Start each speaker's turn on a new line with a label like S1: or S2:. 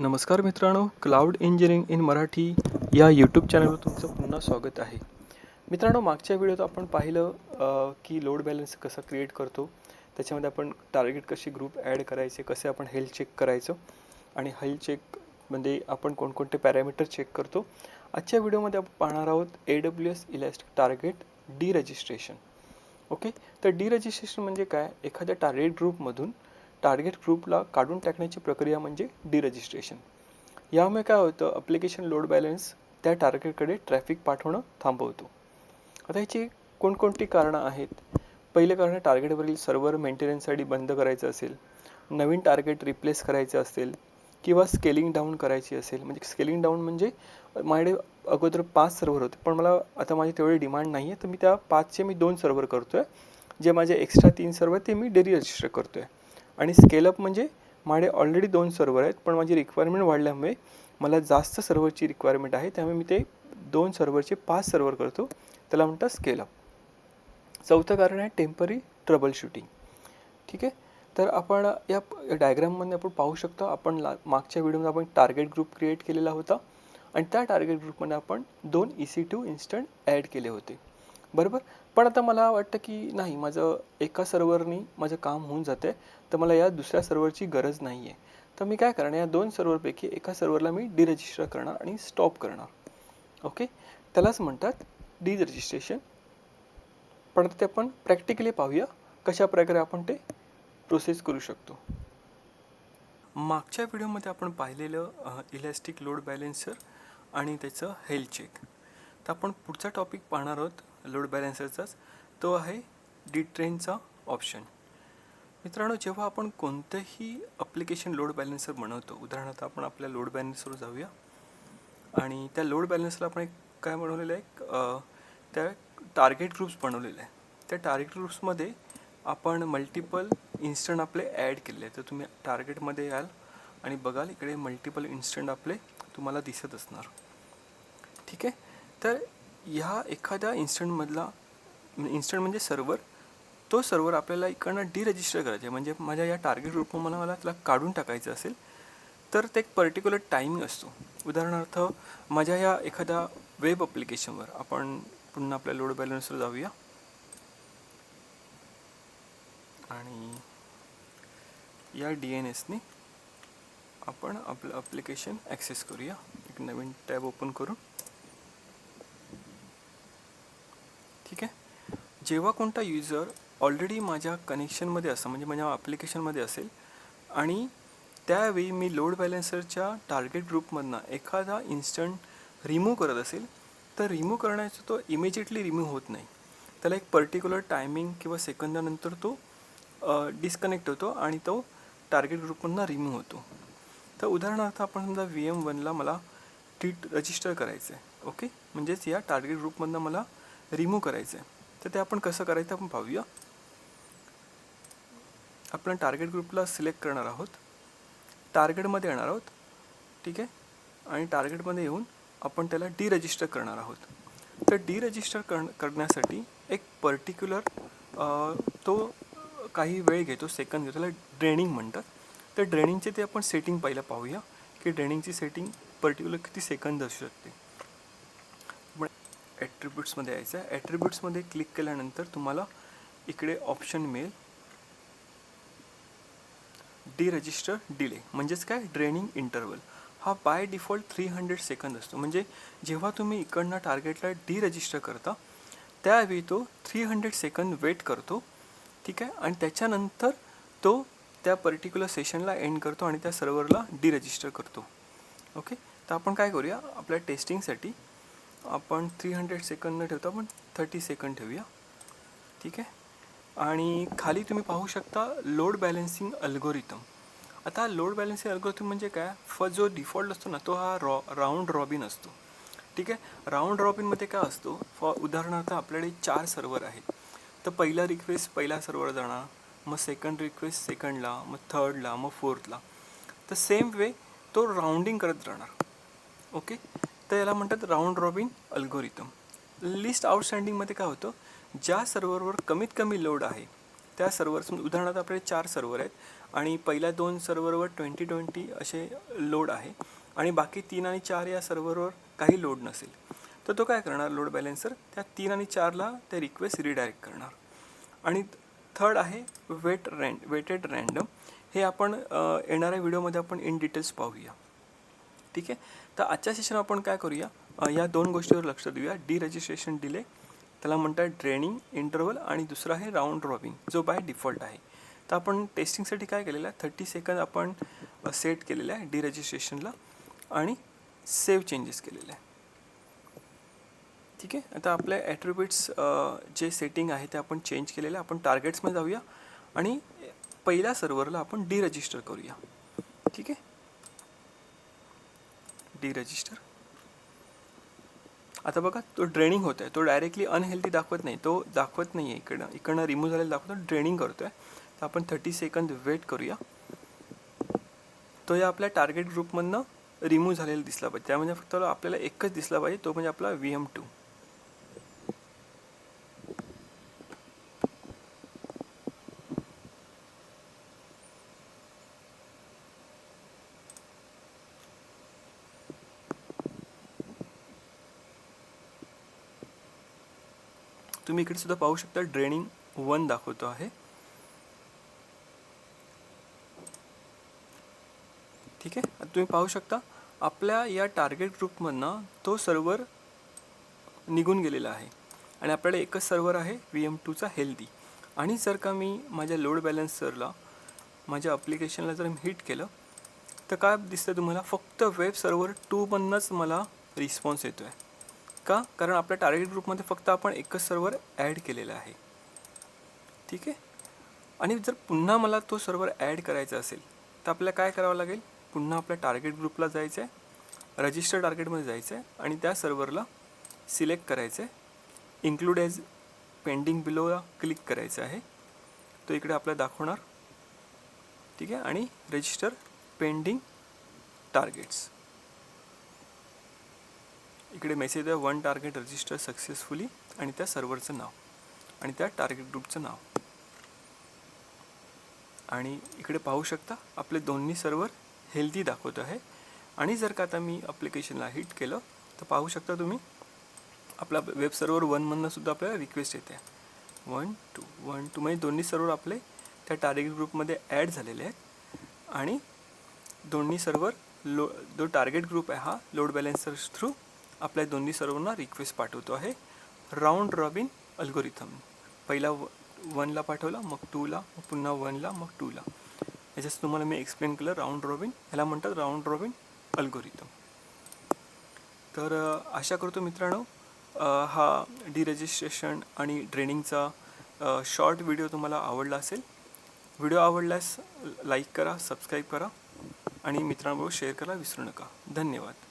S1: नमस्कार मित्रांनो cloud engineering in Marathi या यूट्यूब चॅनलवर तुमचं पुन्हा स्वागत आहे. मित्रांनो मागच्या व्हिडिओत आपण पाहिलं की लोड बॅलन्स कसा क्रिएट करतो त्याच्यामध्ये आपण टार्गेट कसे ग्रुप ॲड करायचे कसे आपण हेल्थ चेक करायचं आणि हेल्थ चेकमध्ये आपण कोणकोणते पॅरामीटर चेक करतो आजच्या व्हिडिओमध्ये आपण पाहणार आहोत A W S elastic target deregistration okay तर डी रजिस्ट्रेशन म्हणजे काय? एखाद्या टार्गेट ग्रुपमधून टार्गेट ग्रुपला काढून टाकण्याची प्रक्रिया म्हणजे डी रजिस्ट्रेशन यामुळे काय होतं अप्लिकेशन लोड बॅलन्स त्या टार्गेटकडे ट्रॅफिक पाठवणं थांबवतो. आता ह्याची कोणकोणती कारणं आहेत? पहिलं कारण टार्गेटवरील सर्व्हर मेंटेनन्ससाठी बंद करायचं असेल नवीन टार्गेट रिप्लेस करायचं असेल किंवा स्केलिंग डाऊन करायची असेल. म्हणजे स्केलिंग डाऊन म्हणजे माझ्याकडे अगोदर पाच सर्व्हर होते पण मला आता माझी तेवढी डिमांड नाही आहे तर मी त्या पाचचे मी दोन सर्व्हर करतो आहे जे माझे एक्स्ट्रा तीन सर्व्हर ते मी डेरी रजिस्टर करतो आहे आणि स्केलअप म्हणजे माझे ऑलरेडी दोन सर्व्हर आहेत पण माझी रिक्वायरमेंट वाढल्यामुळे मला जास्त सर्व्हरची रिक्वायरमेंट आहे. त्यामुळे मी ते दोन सर्व्हरचे पाच सर्व्हर करतो. त्याला म्हणतात स्केलअप चौथं कारण आहे टेम्परी ट्रबल शूटिंग ठीक आहे? तर आपण या डायग्राममध्ये आपण पाहू शकतो आपण ला मागच्या व्हिडिओमध्ये आपण टार्गेट ग्रुप क्रिएट केलेला होता. आणि त्या टार्गेट ग्रुपमध्ये आपण दोन E C two instance add केले होते. बरोबर? पण आता मला वाटतं की नाही माझं एका सर्व्हरनी माझं काम होऊन जातं आहे तर मला या दुसऱ्या सर्व्हरची गरज नाही आहे तर मी काय करणार या दोन सर्व्हरपैकी एका सर्व्हरला मी डिरजिस्टर करणार आणि स्टॉप करणार. ओके त्यालाच म्हणतात डिरजिस्ट्रेशन पण आता ते आपण प्रॅक्टिकली पाहूया कशा प्रकारे आपण ते प्रोसेस करू शकतो. मागच्या व्हिडिओमध्ये आपण पाहिलेलं इलॅस्टिक लोड बॅलेन्सर आणि त्याचं हेल्थ चेक तर आपण पुढचा टॉपिक पाहणार आहोत लोड बॅलेन्सरचाच तो आहे डी ट्रेनचा ऑप्शन मित्रांनो जेव्हा आपण कोणतंही अप्लिकेशन लोड बॅलेन्सर बनवतो उदाहरणार्थ आपण आपल्या लोड बॅलेन्सवर जाऊया. आणि त्या लोड बॅलन्सला आपण एक काय बनवलेलं आहे? त्या टार्गेट ग्रुप्स बनवलेले आहे. त्या टार्गेट ग्रुप्समध्ये आपण मल्टिपल इन्स्टंट आपले ॲड केलेले आहे तर तुम्ही टार्गेटमध्ये याल आणि बघाल इकडे मल्टिपल इन्स्टंट आपले तुम्हाला दिसत असणार. ठीक आहे? तर ह्या एखाद्या इन्स्टंटमधला म्हणजे इन्स्टंट म्हणजे सर्वर तो सर्वर आपल्याला इकडनं डिरजिस्टर करायचं. आहे म्हणजे माझ्या या टार्गेट ग्रुपमध्ये मला मला त्याला काढून टाकायचं असेल तर ते एक पर्टिक्युलर टायमिंग असतो. उदाहरणार्थ माझ्या या एखाद्या वेब ॲप्लिकेशनवर आपण पुन्हा आपल्या लोड बॅलन्सवर जाऊया. आणि या डी एन एसने आपण आपलं ॲप्लिकेशन ॲक्सेस करूया. एक नवीन टॅब ओपन करून. ठीक आहे? जेव्हा कोणता युजर ऑलरेडी माझ्या कनेक्शनमध्ये असं म्हणजे माझ्या ॲप्लिकेशनमध्ये असेल आणि त्यावेळी मी लोड बॅलेन्सरच्या टार्गेट ग्रुपमधनं एखादा इन्स्टंट रिमूव्ह करत असेल तर रिमूव्ह करण्याचा तो इमिजिएटली रिमूव्ह होत नाही. त्याला एक पर्टिक्युलर टायमिंग किंवा सेकंदानंतर तो डिस्कनेक्ट होतो आणि तो टार्गेट ग्रुपमधनं रिमूव्ह होतो. तर उदाहरणार्थ आपण समजा व्ही एम वनला मला ट्रीट रजिस्टर करायचं आहे ओके म्हणजेच या टार्गेट ग्रुपमधनं मला रिमूव्ह करायचं आहे तर ते आपण कसं करायचं आपण पाहूया. आपण टार्गेट ग्रुपला सिलेक्ट करणार आहोत. टार्गेटमध्ये येणार आहोत. ठीक आहे? आणि टार्गेटमध्ये येऊन आपण त्याला डी रजिस्टर करणार आहोत. तर डी रजिस्टर कर करण्यासाठी एक पर्टिक्युलर तो काही वेळ घेतो सेकंद घेतो त्याला ड्रेनिंग म्हणतात. तर ड्रेनिंगचे ते आपण सेटिंग पहिलं पाहूया की ड्रेनिंगची सेटिंग पर्टिक्युलर किती सेकंद असू शकते. ॲट्रिब्यूट्समध्ये यायचं आहे. ॲट्रिब्यूट्समध्ये क्लिक केल्यानंतर तुम्हाला इकडे ऑप्शन मिळेल. डी रजिस्टर डिले म्हणजेच काय? ड्रेनिंग इंटरवल हा by default three hundred second असतो. म्हणजे जेव्हा तुम्ही इकडनं टार्गेटला डी रजिस्टर करता त्यावेळी तो थ्री हंड्रेड सेकंद वेट करतो. ठीक आहे? आणि त्याच्यानंतर तो त्या पर्टिक्युलर सेशनला एंड करतो आणि त्या सर्व्हरला डी रजिस्टर करतो. ओके तर आपण काय करूया? आपल्या टेस्टिंगसाठी आपण थ्री हंड्रेड सेकंद न ठेवता आपण थर्टी सेकंड ठेवूया. ठीक आहे? आणि खाली तुम्ही पाहू शकता लोड बॅलन्सिंग अल्गोरिथम आता लोड बॅलन्सिंग अल्गोरिथम म्हणजे काय? फर्स्ट जो डिफॉल्ट असतो ना तो हा रॉ राऊंड रॉबिन असतो. ठीक आहे? राऊंड रॉबिनमध्ये काय असतो? फॉर उदाहरणार्थ आपल्याकडे चार सर्व्हर आहेत. तर पहिला रिक्वेस्ट पहिला सर्व्हर जाणार मग सेकंड रिक्वेस्ट सेकंडला मग थर्डला मग फोर्थला तर सेम वे तो राऊंडिंग करत राहणार. ओके तर याला म्हणतात राऊंड रॉबिन अल्गोरिथम लिस्ट आउटस्टँडिंगमध्ये काय होतं? ज्या सर्व्हरवर कमीत कमी लोड आहे त्या सर्व्हर्स उदाहरणार्थ आपले चार सर्व्हर आहेत आणि पहिल्या दोन सर्व्हरवर ट्वेंटी ट्वेंटी असे लोड आहे आणि बाकी तीन आणि चार या सर्व्हरवर काही लोड नसेल तर तो काय करणार? लोड बॅलेन्सर त्या तीन आणि चारला ते रिक्वेस्ट रिडायरेक्ट करणार. आणि थर्ड आहे वेट रँड वेटेड रँडम. हे आपण येणाऱ्या व्हिडिओमध्ये आपण इन डिटेल्स पाहूया. ठीक आहे? तर आजच्या सेशन आपण काय करूया? या दोन गोष्टीवर लक्ष देऊया. डी रजिस्ट्रेशन डिले त्याला म्हणतात ड्रेनिंग इंटरवल आणि दुसरा आहे राऊंड रॉबिंग जो बाय डिफॉल्ट आहे. तर आपण टेस्टिंगसाठी काय केलेलं आहे? थर्टी सेकंद आपण सेट केलेलं आहे डी रजिस्ट्रेशनला आणि सेव्ह चेंजेस केलेले आहे. ठीक आहे? आता आपल्या ॲट्रिब्युट्स जे सेटिंग आहे ते आपण चेंज केलेलं आहे. आपण टार्गेट्समध्ये जाऊया आणि पहिल्या सर्व्हरला आपण डी रजिस्टर करूया. ठीक आहे? डी रजिस्टर आता बघा तो ड्रेनिंग होतो आहे तो डायरेक्टली अनहेल्दी दाखवत नाही. तो दाखवत नाही आहे इकडनं. इकडनं रिमूव्ह झालेला दाखवतो. ड्रेनिंग करतो आहे तर आपण थर्टी सेकंद वेट करूया. तो या आपल्या टार्गेट ग्रुपमधनं रिमूव्ह झालेला दिसला पाहिजे. त्यामध्ये फक्त आपल्याला एकच दिसला पाहिजे. तो म्हणजे आपला व्ही एम टू तुम्ही इकडे सुद्धा पाहू शकता ड्रेनिंग वन दाखवतो आहे. ठीक आहे? आता तुम्ही पाहू शकता आपल्या या टार्गेट ग्रुपमधनं तो सर्वर निघून गेलेला आहे. आणि आपल्याला एकच सर्वर आहे व्ही एम टूचा हेल्दी आणि जर का मी माझ्या लोड बॅलन्सरला माझ्या अप्लिकेशनला जर मी हिट केलं तर काय दिसतं तुम्हाला? फक्त वेब सर्वर टूमधनंच मला रिस्पॉन्स येतो आहे का? कारण आपल्या टार्गेट ग्रुपमध्ये फक्त आपण एकच सर्वर ॲड केलेला आहे. ठीक आहे? आणि जर पुन्हा मला तो सर्वर ॲड करायचा असेल तर आपल्याला काय करावं लागेल? पुन्हा आपल्या टार्गेट ग्रुपला जायचं आहे रजिस्टर टार्गेटमध्ये जायचं आहे आणि त्या सर्वरला सिलेक्ट करायचं आहे इन्क्लूड ॲज पेंडिंग बिलोला क्लिक करायचं आहे. तो इकडे आपल्याला दाखवणार. ठीक आहे? आणि रजिस्टर पेंडिंग टार्गेट्स इकडे मेसेज आहे वन टार्गेट रजिस्टर सक्सेसफुली आणि त्या सर्व्हरचं नाव. आणि त्या टार्गेट ग्रुपचं नाव. आणि इकडे पाहू शकता आपले दोन्ही सर्व्हर हेल्दी दाखवत आहे. आणि जर का आता मी अप्लिकेशनला हिट केलं तर पाहू शकता तुम्ही आपला वेब सर्व्हर वनमधनं सुद्धा आपल्याला रिक्वेस्ट येते. वन टू वन टू म्हणजे दोन्ही सर्व्हर आपले त्या टार्गेट ग्रुपमध्ये ॲड झालेले आहेत. आणि दोन्ही सर्व्हर लो जो टार्गेट ग्रुप आहे हा लोड बॅलेन्सर्स थ्रू आपल्या दोन्ही सर्वांना रिक्वेस्ट पाठवतो आहे. राऊंड रॉबिन अल्गोरिथम पहिला व वनला पाठवला मग टूला मग पुन्हा वनला मग टूला याच्यात तुम्हाला मी एक्सप्लेन केलं राऊंड रॉबिन ह्याला म्हणतात राऊंड रॉबिन अल्गोरिथम तर आशा करतो मित्रांनो हा डिरजिस्ट्रेशन आणि ड्रेनिंगचा शॉर्ट व्हिडिओ तुम्हाला आवडला असेल. व्हिडिओ आवडल्यास लाईक करा सबस्क्राईब करा आणि मित्रांबरोबर शेअर करायला विसरू नका. धन्यवाद.